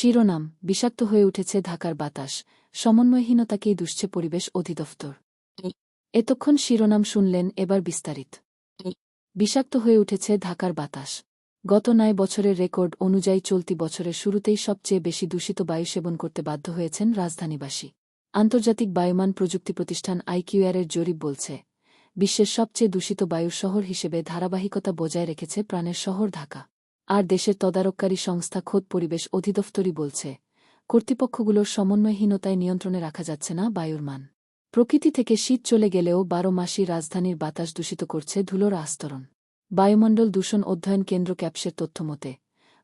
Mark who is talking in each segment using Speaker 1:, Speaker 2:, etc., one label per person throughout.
Speaker 1: শিরোনাম, বিষাক্ত হয়ে উঠেছে ঢাকার বাতাস, সমন্বয়হীনতাকেই দুষছে পরিবেশ অধিদপ্তর। এতক্ষণ শিরোনাম শুনলেন এবার বিস্তারিত। বিষাক্ত হয়ে উঠেছে ঢাকার বাতাস। গত নয় বছরের রেকর্ড অনুযায়ী চলতি বছরের শুরুতেই সবচেয়ে বেশি দূষিত বায়ু সেবন করতে বাধ্য হয়েছেন রাজধানীবাসী। আন্তর্জাতিক বায়ুমান প্রযুক্তি প্রতিষ্ঠান আইকিউআরের জরিপ বলছে, বিশ্বের সবচেয়ে দূষিত বায়ুর শহর হিসেবে ধারাবাহিকতা বজায় রেখেছে প্রাণের শহর ঢাকা। আর দেশের তদারককারী সংস্থা খোদ পরিবেশ অধিদপ্তরই বলছে, কর্তৃপক্ষগুলোর সমন্বয়হীনতায় নিয়ন্ত্রণে রাখা যাচ্ছে না বায়ুর মান। প্রকৃতি থেকে শীত চলে গেলেও বারো মাসই রাজধানীর বাতাস দূষিত করছে ধুলোর আস্তরণ। বায়ুমণ্ডল দূষণ অধ্যয়ন কেন্দ্র ক্যাপসের তথ্যমতে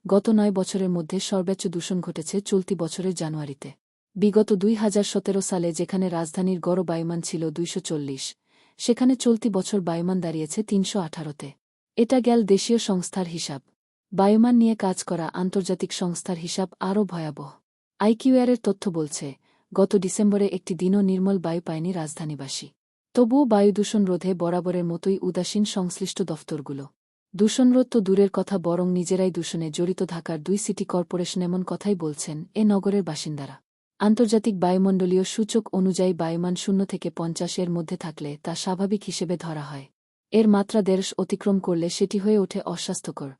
Speaker 1: গত নয় বছরের মধ্যে সর্বোচ্চ দূষণ ঘটেছে চলতি বছরের জানুয়ারিতে। বিগত দুই হাজার সতেরো সালে যেখানে রাজধানীর গড় বায়ুমান ছিল দুইশো চল্লিশ, সেখানে চলতি বছর বায়ুমান দাঁড়িয়েছে তিনশো আঠারোতে। এটা গেল দেশীয় সংস্থার হিসাব। বায়ুমান নিয়ে কাজ করা আন্তর্জাতিক সংস্থার হিসাব আরও ভয়াবহ। আইকিউআরের তথ্য বলছে, গত ডিসেম্বরে একটি দিনও নির্মল বায়ু পায়নি রাজধানীবাসী। তবুও বায়ু দূষণ রোধে বরাবরের মতোই উদাসীন সংশ্লিষ্ট দফতরগুলো। দূষণরোধ তো দূরের কথা, বরং নিজেরাই দূষণে জড়িত থাকার দুই সিটি কর্পোরেশন এমন কথাই বলছেন এ নগরের বাসিন্দারা। আন্তর্জাতিক বায়ুমণ্ডলীয় সূচক অনুযায়ী বায়ুমান শূন্য থেকে পঞ্চাশের মধ্যে থাকলে তা স্বাভাবিক হিসেবে ধরা হয়। এর মাত্রা দেড়শ অতিক্রম করলে সেটি হয়ে ওঠে অস্বাস্থ্যকর।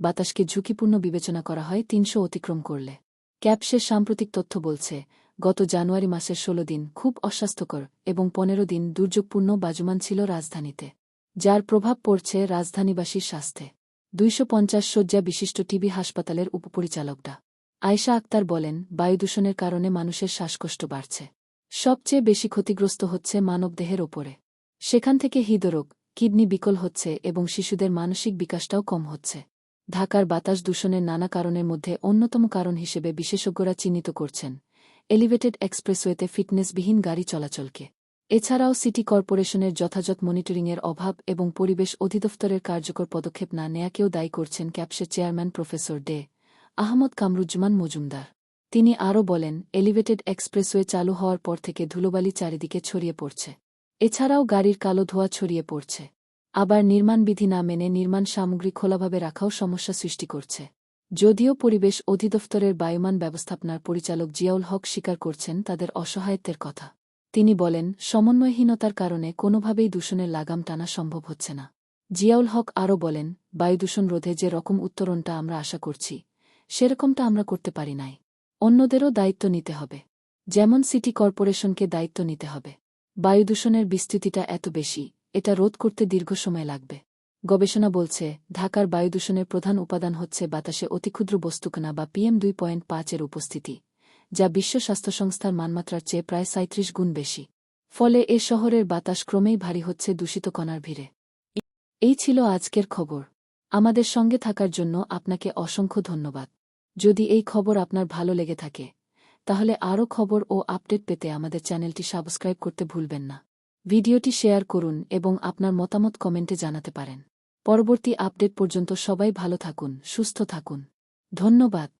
Speaker 1: বাতাসকে ঝুঁকিপূর্ণ বিবেচনা করা হয় তিনশো অতিক্রম করলে। ক্যাপসের সাম্প্রতিক তথ্য বলছে, গত জানুয়ারি মাসের ষোলো দিন খুব অস্বাস্থ্যকর এবং পনেরো দিন দুর্যোগপূর্ণ বাজুমান ছিল রাজধানীতে, যার প্রভাব পড়ছে রাজধানীবাসীর স্বাস্থ্যে। দুইশো পঞ্চাশ শয্যা বিশিষ্ট টিবি হাসপাতালের উপপরিচালকরা আয়শা আক্তার বলেন বায়ুদূষণের কারণে মানুষের শ্বাসকষ্ট বাড়ছে। সবচেয়ে বেশি ক্ষতিগ্রস্ত হচ্ছে মানবদেহের ওপরে। সেখান থেকে হৃদরোগ, কিডনি বিকল হচ্ছে এবং শিশুদের মানসিক বিকাশটাও কম হচ্ছে। ঢাকার বাতাস দূষণের নানা কারণের মধ্যে অন্যতম কারণ হিসেবে বিশেষজ্ঞরা চিহ্নিত করছেন এলিভেটেড এক্সপ্রেসওয়েতে ফিটনেসবিহীন গাড়ি চলাচলকে। এছাড়াও সিটি কর্পোরেশনের যথাযথ মনিটরিংয়ের অভাব এবং পরিবেশ অধিদপ্তরের কার্যকর পদক্ষেপ না নেয়াকেও দায়ী করছেন ক্যাপসের চেয়ারম্যান প্রফেসর ডে আহমদ কামরুজ্জামান মজুমদার। তিনি আরও বলেন, এলিভেটেড এক্সপ্রেসওয়ে চালু হওয়ার পর থেকে ধুলোবালি চারিদিকে ছড়িয়ে পড়ছে। এছাড়াও গাড়ির কালো ধোয়া ছড়িয়ে পড়ছে। আবার নির্মাণবিধি না মেনে নির্মাণ সামগ্রী খোলাভাবে রাখাও সমস্যা সৃষ্টি করছে। যদিও পরিবেশ অধিদপ্তরের বায়ুমান ব্যবস্থাপনার পরিচালক জিয়াউল হক স্বীকার করছেন তাদের অসহায়ত্বের কথা। তিনি বলেন, সমন্বয়হীনতার কারণে কোনোভাবেই দূষণের লাগাম টানা সম্ভব হচ্ছে না। জিয়াউল হক আরও বলেন বায়ুদূষণ রোধে যে রকম উত্তরণটা আমরা আশা করছি, সেরকমটা আমরা করতে পারি নাই। অন্যদেরও দায়িত্ব নিতে হবে। যেমন সিটি কর্পোরেশনকে দায়িত্ব নিতে হবে। বায়ুদূষণের বিস্তৃতিটা এত বেশি এটা রোধ করতে দীর্ঘ সময় লাগবে। গবেষণা বলছে, ঢাকার বায়ুদূষণের প্রধান উপাদান হচ্ছে বাতাসে অতিক্ষুদ্র বস্তুকণা বা পিএম দুই পয়েন্ট পাঁচের উপস্থিতি, যা বিশ্ব স্বাস্থ্য সংস্থার মানমাত্রার চেয়ে প্রায় সাঁত্রিশ গুণ বেশি। ফলে এ শহরের বাতাস ক্রমেই ভারী হচ্ছে দূষিত কণার ভিড়ে। এই ছিল আজকের খবর। আমাদের সঙ্গে থাকার জন্য আপনাকে অসংখ্য ধন্যবাদ। যদি এই খবর আপনার ভালো লেগে থাকে, তাহলে আরও খবর ও আপডেট পেতে আমাদের চ্যানেলটি সাবস্ক্রাইব করতে ভুলবেন না। ভিডিওটি শেয়ার করুন এবং আপনার মতামত কমেন্টে জানাতে পারেন। পরবর্তী আপডেট পর্যন্ত সবাই ভালো থাকুন, সুস্থ থাকুন। ধন্যবাদ।